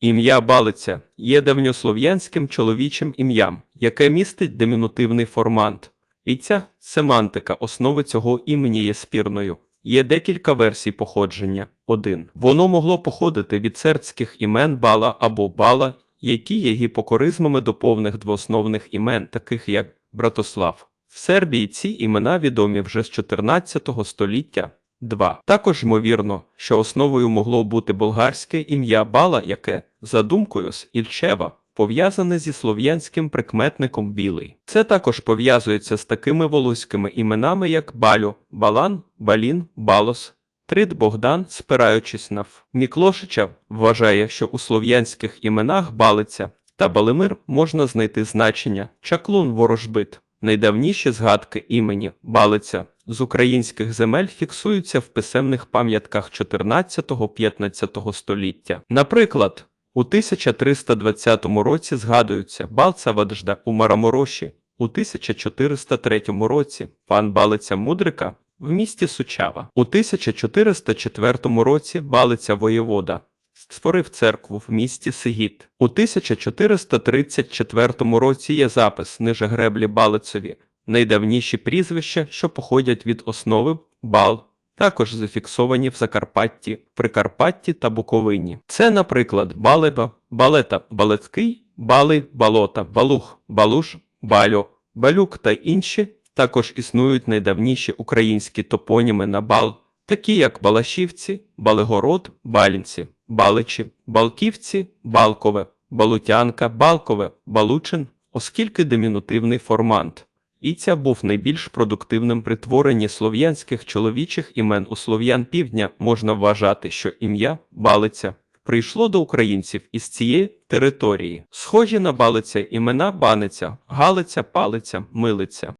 Ім'я Балиця є давньослов'янським чоловічим ім'ям, яке містить димінутивний формант. І ця семантика основи цього імені є спірною. Є декілька версій походження. 1. Воно могло походити від сербських імен Бала або Бала, які є гіпокоризмами до повних двоосновних імен, таких як Братослав. В Сербії ці імена відомі вже з 14 століття. 2. Також ймовірно, що основою могло бути болгарське ім'я Бала, яке, за думкою з Ільчева, пов'язане зі слов'янським прикметником білий. Це також пов'язується з такими волоськими іменами, як Балю, Балан, Балін, Балос. Трид Богдан, спираючись на Ф. Міклошича, вважає, що у слов'янських іменах Балиця та Балимир можна знайти значення чаклун ворожбит. Найдавніші згадки імені Балиця з українських земель фіксуються в писемних пам'ятках 14-15 століття. Наприклад, у 1320 році згадуються Балца Ваджда у Марамороші, у 1403 році пан Балиця Мудрика в місті Сучава. У 1404 році Балиця воєвода створив церкву в місті Сигіт. У 1434 році є запис ниже греблі Балицеві, найдавніші прізвища, що походять від основи Бал, також зафіксовані в Закарпатті, Прикарпатті та Буковині. Це, наприклад, Балеба, Балета, Балецький, Бали, Балота, Балух, Балуш, Бальо, Балюк та інші. Також існують найдавніші українські топоніми на бал, такі як Балашівці, Балигород, Балінці, Баличі, Балківці, Балкове, Балутянка, Балкове, Балучин, оскільки димінутивний формант. І ця був найбільш продуктивним при творенні слов'янських чоловічих імен у слов'ян півдня можна вважати, що ім'я Балиця прийшло до українців із цієї території. Схожі на Балиця імена Баниця, Галиця, Палиця, Милиця.